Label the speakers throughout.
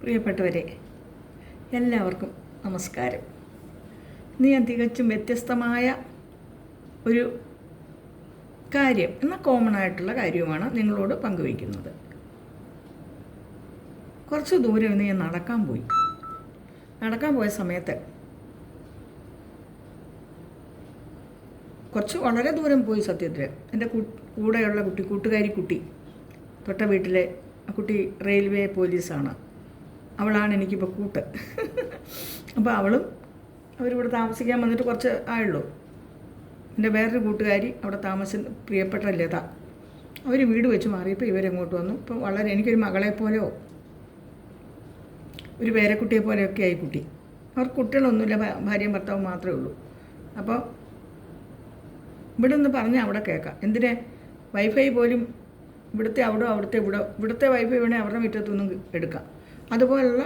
Speaker 1: പ്രിയപ്പെട്ടവരെ എല്ലാവർക്കും നമസ്കാരം. ഇന്ന് ഞാൻ തികച്ചും വ്യത്യസ്തമായ ഒരു കാര്യം എന്ന കോമൺ ആയിട്ടുള്ള കാര്യവുമാണ് നിങ്ങളോട് പങ്കുവയ്ക്കുന്നത്. കുറച്ച് ദൂരം ഇന്ന് ഞാൻ നടക്കാൻ പോയി. നടക്കാൻ പോയ സമയത്ത് കുറച്ച് വളരെ ദൂരം പോയി സത്യത്തിൽ. എന്റെ കൂടെയുള്ള കുട്ടി കൂട്ടുകാരി കുട്ടി തൊട്ട വീട്ടിലെ ആ കുട്ടി റെയിൽവേ പോലീസാണ്. അവളാണ് എനിക്കിപ്പോൾ കൂട്ട്. അപ്പോൾ അവളും അവരിവിടെ താമസിക്കാൻ വന്നിട്ട് കുറച്ച് ആയുള്ളൂ. എന്റെ വേറൊരു കൂട്ടുകാരി അവിടെ താമസം പ്രിയപ്പെട്ട ലത. അവർ വീട് വെച്ച് മാറിയപ്പോൾ ഇവരെങ്ങോട്ട് വന്നു? ഇപ്പോൾ വളരെ എനിക്കൊരു മകളെ പോലെയോ ഒരു പേരക്കുട്ടിയെ പോലെയൊക്കെ ആയി കുട്ടി. അവർ കുട്ടികളൊന്നുമില്ല ഭാര്യയും ഭർത്താവും മാത്രമേ ഉള്ളൂ. അപ്പോൾ ഇവിടെ നിന്ന് പറഞ്ഞാൽ അവിടെ കേൾക്കാം. എന്തിനെ? വൈഫൈ പോലും ഇവിടുത്തെ അവിടെ അവിടുത്തെ ഇവിടെ ഇവിടുത്തെ വൈഫൈ വേണേൽ അവരുടെ മുറ്റത്തുനിന്നും എടുക്കാം. അതുപോലുള്ള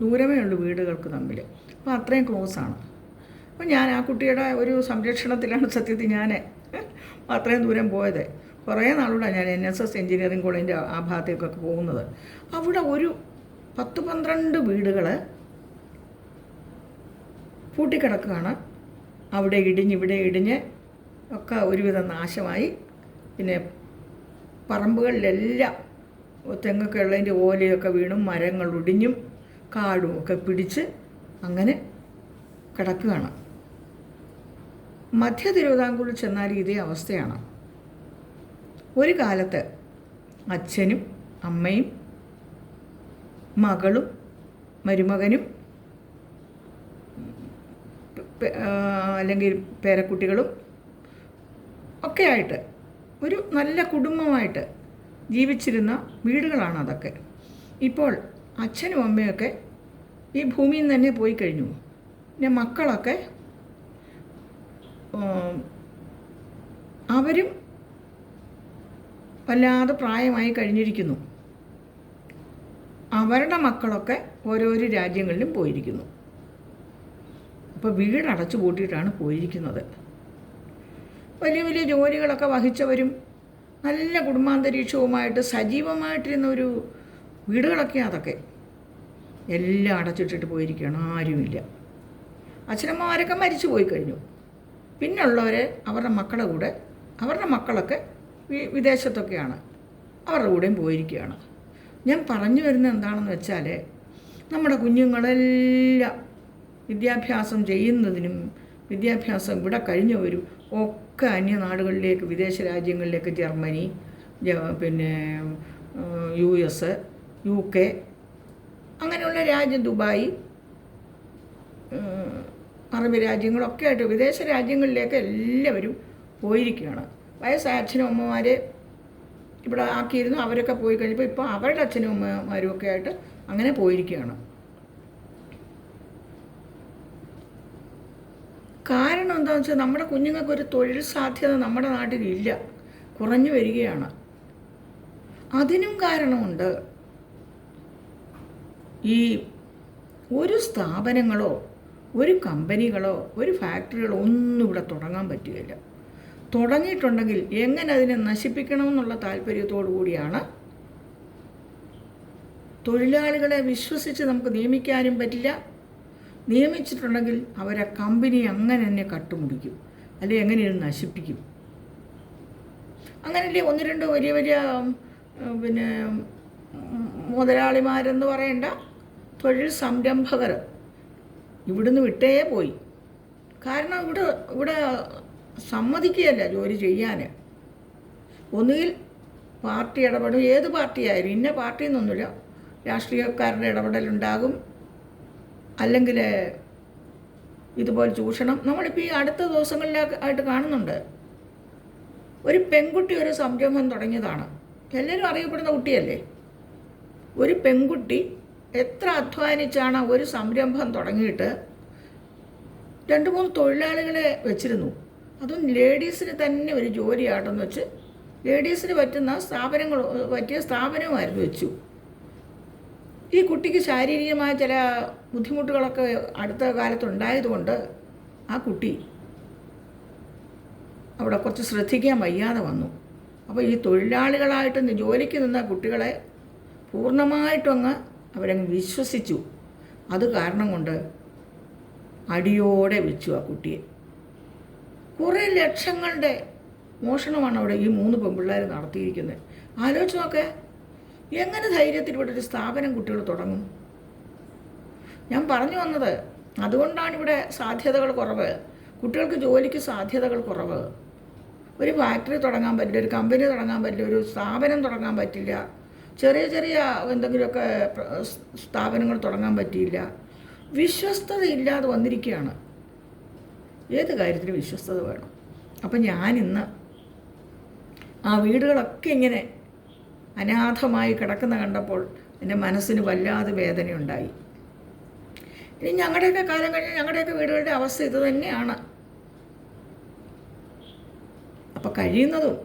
Speaker 1: ദൂരമേ ഉള്ളൂ വീടുകൾക്ക് തമ്മിൽ അപ്പോൾ അത്രയും ക്ലോസ് ആണ്. അപ്പോൾ ഞാൻ ആ കുട്ടിയുടെ ഒരു സംരക്ഷണത്തിലാണ് സത്യത്തിൽ ഞാൻ അത്രയും ദൂരം പോയത്. കുറേ നാളൂടെ ഞാൻ എൻ എസ് എസ് എഞ്ചിനീയറിംഗ് കോളേജിന്റെ ആ ഭാഗത്തേക്കൊക്കെ പോകുന്നത്. അവിടെ ഒരു പത്ത് പന്ത്രണ്ട് വീടുകൾ പൂട്ടിക്കിടക്കുകയാണ്. അവിടെ ഇടിഞ്ഞ് ഇവിടെ ഇടിഞ്ഞ് ഒക്കെ ഒരുവിധം നാശമായി. പിന്നെ പറമ്പുകളിലെല്ലാം തെങ്ങൊക്കെ ഉള്ളതിന്റെ ഓലയൊക്കെ വീണും മരങ്ങൾ ഒടിഞ്ഞും കാടും ഒക്കെ പിടിച്ച് അങ്ങനെ കിടക്കുകയാണ്. മധ്യ തിരുവിതാംകൂറിൽ ചെന്നാൽ ഇതേ അവസ്ഥയാണ്. ഒരു കാലത്ത് അച്ഛനും അമ്മയും മകളും മരുമകനും അല്ലെങ്കിൽ പേരക്കുട്ടികളും ഒക്കെ ആയിട്ട് ഒരു നല്ല കുടുംബമായിട്ട് ജീവിച്ചിരുന്ന വീടുകളാണ് അതൊക്കെ. ഇപ്പോൾ അച്ഛനും അമ്മയൊക്കെ ഈ ഭൂമിയിൽ നിന്ന് തന്നെ പോയി കഴിഞ്ഞു. പിന്നെ മക്കളൊക്കെ അവരും വല്ലാതെ പ്രായമായി കഴിഞ്ഞിരിക്കുന്നു. അവരുടെ മക്കളൊക്കെ ഓരോരോ രാജ്യങ്ങളിലും പോയിരിക്കുന്നു. അപ്പോൾ വീട് അടച്ചു പൂട്ടിയിട്ടാണ് പോയിരിക്കുന്നത്. വലിയ വലിയ ജോലികളൊക്കെ വഹിച്ചവരും നല്ല കുടുംബാന്തരീക്ഷവുമായിട്ട് സജീവമായിട്ടിരുന്ന ഒരു വീടുകളൊക്കെ അതൊക്കെ. എല്ലാം അടച്ചിട്ടിട്ട് പോയിരിക്കുകയാണ് ആരുമില്ല. അച്ഛനമ്മമാരൊക്കെ മരിച്ചു പോയി കഴിഞ്ഞു. പിന്നുള്ളവരെ അവരുടെ മക്കളുടെ കൂടെ അവരുടെ മക്കളൊക്കെ വിദേശത്തൊക്കെയാണ്. അവരുടെ കൂടെയും പോയിരിക്കുകയാണ്. ഞാൻ പറഞ്ഞു വരുന്നത് എന്താണെന്ന് വെച്ചാൽ നമ്മുടെ കുഞ്ഞുങ്ങളെല്ലാം വിദ്യാഭ്യാസം ചെയ്യുന്നതിനും വിദ്യാഭ്യാസം ഇവിടെ കഴിഞ്ഞവരും ഒക്കെ അന്യനാടുകളിലേക്ക് വിദേശ രാജ്യങ്ങളിലേക്ക് ജർമ്മനി പിന്നെ യു എസ് യു കെ അങ്ങനെയുള്ള രാജ്യം ദുബായ് അറബ് രാജ്യങ്ങളൊക്കെ ആയിട്ട് വിദേശ രാജ്യങ്ങളിലേക്ക് എല്ലാവരും പോയിരിക്കുകയാണ്. വയസ്സായ അച്ഛനും അമ്മമാരെ ഇവിടെ ആക്കിയിരുന്നു. അവരൊക്കെ പോയി കഴിഞ്ഞപ്പോൾ ഇപ്പോൾ അവരുടെ അച്ഛനും അമ്മമാരും ഒക്കെ ആയിട്ട് അങ്ങനെ പോയിരിക്കുകയാണ് കാരണം എന്താണെന്ന് വെച്ചാൽ നമ്മുടെ കുഞ്ഞുങ്ങൾക്ക് ഒരു തൊഴിൽ സാധ്യത നമ്മുടെ നാട്ടിലില്ല. കുറഞ്ഞു വരികയാണ്. അതിനും കാരണമുണ്ട്. ഈ ഒരു സ്ഥാപനങ്ങളോ ഒരു കമ്പനികളോ ഒരു ഫാക്ടറികളോ ഒന്നും ഇവിടെ തുടങ്ങാൻ പറ്റുകയില്ല. തുടങ്ങിയിട്ടുണ്ടെങ്കിൽ എങ്ങനെ അതിനെ നശിപ്പിക്കണമെന്നുള്ള താല്പര്യത്തോടു കൂടിയാണ് തൊഴിലാളികളെ വിശ്വസിച്ച് നമുക്ക് നിയമിക്കാനും പറ്റില്ല. നിയമിച്ചിട്ടുണ്ടെങ്കിൽ അവരെ കമ്പനി അങ്ങനെ തന്നെ കട്ടുമുടിക്കും. അല്ലെങ്കിൽ എങ്ങനെ ഇത് നശിപ്പിക്കും. അങ്ങനെയല്ലേ ഒന്ന് രണ്ട് വലിയ വലിയ പിന്നെ മുതലാളിമാരെന്ന് പറയേണ്ട തൊഴിൽ സംരംഭകർ ഇവിടുന്ന് വിട്ടേ പോയി. കാരണം ഇവിടെ ഇവിടെ സമ്മതിക്കുകയല്ല ജോലി ചെയ്യാൻ ഒന്നുകിൽ പാർട്ടി ഇടപെടും. ഏത് പാർട്ടിയായാലും ഇന്ന പാർട്ടി എന്നൊന്നുമില്ല രാഷ്ട്രീയക്കാരുടെ ഇടപെടലുണ്ടാകും. അല്ലെങ്കിൽ ഇതുപോലെ ചൂഷണം. നമ്മളിപ്പോൾ ഈ അടുത്ത ദിവസങ്ങളിലൊക്കെ ആയിട്ട് കാണുന്നുണ്ട്. ഒരു പെൺകുട്ടി ഒരു സംരംഭം തുടങ്ങിയതാണ്. എല്ലാവരും അറിയപ്പെടുന്ന കുട്ടിയല്ലേ? ഒരു പെൺകുട്ടി എത്ര അധ്വാനിച്ചാണ് ഒരു സംരംഭം തുടങ്ങിയിട്ട് രണ്ട് മൂന്ന് തൊഴിലാളികളെ വെച്ചിരുന്നു. അതും ലേഡീസിന് തന്നെ ഒരു ജോലിയാട്ടെന്ന് വെച്ച് ലേഡീസിന് പറ്റുന്ന സ്ഥാപനങ്ങൾ പറ്റിയ സ്ഥാപനമായിരുന്നു വെച്ചു. ഈ കുട്ടിക്ക് ശാരീരികമായ ചില ബുദ്ധിമുട്ടുകളൊക്കെ അടുത്ത കാലത്തുണ്ടായതുകൊണ്ട് ആ കുട്ടി അവിടെ കുറച്ച് ശ്രദ്ധിക്കാൻ വയ്യാതെ വന്നു. അപ്പോൾ ഈ തൊഴിലാളികളായിട്ട് ജോലിക്ക് നിന്ന കുട്ടികളെ പൂർണമായിട്ടങ്ങ് അവരങ്ങ് വിശ്വസിച്ചു. അത് കാരണം കൊണ്ട് അടിയോടെ വെച്ചു ആ കുട്ടിയെ. കുറേ ലക്ഷങ്ങളുടെ മോഷണമാണ് അവിടെ ഈ മൂന്ന് പെൺപിള്ളേർ നടത്തിയിരിക്കുന്നത്. ആലോചിച്ച് നോക്കേ എങ്ങനെ ധൈര്യത്തിൽ ഇവിടെ ഒരു സ്ഥാപനം കുട്ടികൾ തുടങ്ങും? ഞാൻ പറഞ്ഞു വന്നത് അതുകൊണ്ടാണ് ഇവിടെ സാധ്യതകൾ കുറവ്. കുട്ടികൾക്ക് ജോലിക്ക് സാധ്യതകൾ കുറവ്. ഒരു ഫാക്ടറി തുടങ്ങാൻ പറ്റില്ല ഒരു കമ്പനി തുടങ്ങാൻ പറ്റില്ല ഒരു സ്ഥാപനം തുടങ്ങാൻ പറ്റില്ല. ചെറിയ ചെറിയ എന്തെങ്കിലുമൊക്കെ സ്ഥാപനങ്ങൾ തുടങ്ങാൻ പറ്റിയില്ല. വിശ്വസ്തത ഇല്ലാതെ വന്നിരിക്കുകയാണ്. ഏത് കാര്യത്തിലും വിശ്വസ്തത വേണം. അപ്പം ഞാനിന്ന് ആ വീടുകളൊക്കെ ഇങ്ങനെ അനാഥമായി കിടക്കുന്ന കണ്ടപ്പോൾ എന്റെ മനസ്സിന് വല്ലാതെ വേദനയുണ്ടായി. ഇനി ഞങ്ങളുടെയൊക്കെ കാലം കഴിഞ്ഞ് ഞങ്ങളുടെയൊക്കെ വീടുകളുടെ അവസ്ഥ ഇത് തന്നെയാണ്. അപ്പോൾ കഴിയുന്നതും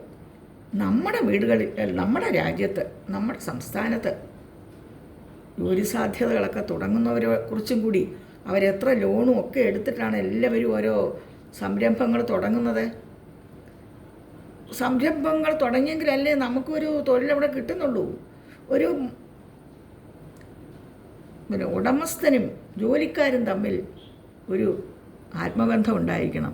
Speaker 1: നമ്മുടെ വീടുകളിൽ നമ്മുടെ രാജ്യത്ത് നമ്മുടെ സംസ്ഥാനത്ത് ജോലി സാധ്യതകളൊക്കെ തുടങ്ങുന്നവരെ കുറിച്ചും കൂടി അവരെത്ര ലോണും ഒക്കെ എടുത്തിട്ടാണ് എല്ലാവരും ഓരോ സംരംഭങ്ങൾ തുടങ്ങുന്നത്. സംരംഭങ്ങൾ തുടങ്ങിയെങ്കിലല്ലേ നമുക്കൊരു തൊഴിലവിടെ കിട്ടുന്നുള്ളൂ. ഒരു പിന്നെ ഉടമസ്ഥനും ജോലിക്കാരും തമ്മിൽ ഒരു ആത്മബന്ധം ഉണ്ടായിരിക്കണം.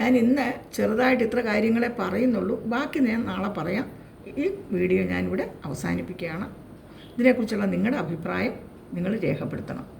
Speaker 1: ഞാൻ ഇന്ന് ചെറുതായിട്ട് ഇത്ര കാര്യങ്ങളെ പറയുന്നുള്ളൂ. ബാക്കി ഞാൻ നാളെ പറയാം. ഈ വീഡിയോ ഞാനിവിടെ അവസാനിപ്പിക്കുകയാണ്. ഇതിനെക്കുറിച്ചുള്ള നിങ്ങളുടെ അഭിപ്രായം നിങ്ങൾ രേഖപ്പെടുത്തണം.